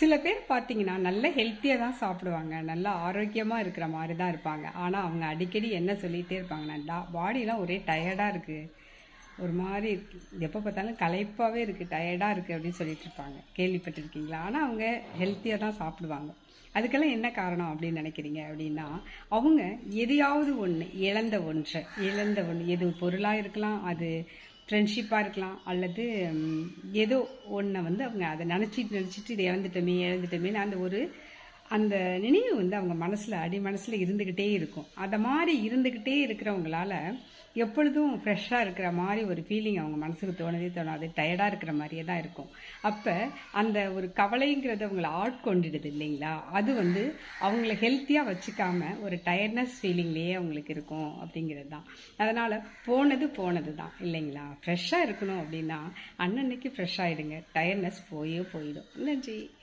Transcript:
சில பேர் பார்த்தீங்கன்னா நல்ல ஹெல்த்தியாக தான் சாப்பிடுவாங்க. நல்லா ஆரோக்கியமாக இருக்கிற மாதிரி தான் இருப்பாங்க. ஆனால் அவங்க அடிக்கடி என்ன சொல்லிகிட்டே இருப்பாங்கன்னா பாடிலாம் ஒரே டயர்டாக இருக்குது ஒரு மாதிரி இருக்கு. எப்போ பார்த்தாலும் களைப்பாகவே இருக்குது டயர்டாக இருக்குது அப்படின்னு சொல்லிட்டு இருப்பாங்க. கேள்விப்பட்டிருக்கீங்களா? ஆனால் அவங்க ஹெல்த்தியாக தான் சாப்பிடுவாங்க. அதுக்கெல்லாம் என்ன காரணம் அப்படின்னு நினைக்கிறீங்க அப்படின்னா அவங்க எதையாவது ஒன்று இழந்த ஒன்றை இழந்த ஒன்று எது பொருளாக இருக்கலாம் அது ஃப்ரெண்ட்ஷிப்பாக இருக்கலாம் அல்லது ஏதோ ஒன்றை வந்து அவங்க அதை நினச்சிட்டு நினச்சிட்டு இதை இழந்துட்டோமே இழந்துட்டோமேன்னு அந்த ஒரு அந்த நினைவு வந்து அவங்க மனசில் அடி மனசில் இருந்துக்கிட்டே இருக்கும். அதை மாதிரி இருந்துக்கிட்டே இருக்கிறவங்களால எப்பொழுதும் ஃப்ரெஷ்ஷாக இருக்கிற மாதிரி ஒரு ஃபீலிங் அவங்க மனசுக்கு தோணவே தோணாது. டயர்டாக இருக்கிற மாதிரியே தான் இருக்கும். அப்போ அந்த ஒரு கவலைங்கிறது அவங்கள ஆட்கொண்டுடுது இல்லைங்களா? அது வந்து அவங்கள ஹெல்த்தியாக வச்சுக்காம ஒரு டயர்ட்னஸ் ஃபீலிங்லேயே அவங்களுக்கு இருக்கும் அப்படிங்கிறது தான். அதனால் போனது போனது தான் இல்லைங்களா? ஃப்ரெஷ்ஷாக இருக்கணும் அப்படின்னா அன்னன்னைக்கு ஃப்ரெஷ்ஷாகிடுங்க டயர்ட்னஸ் போயே போயிடும். நன்றி.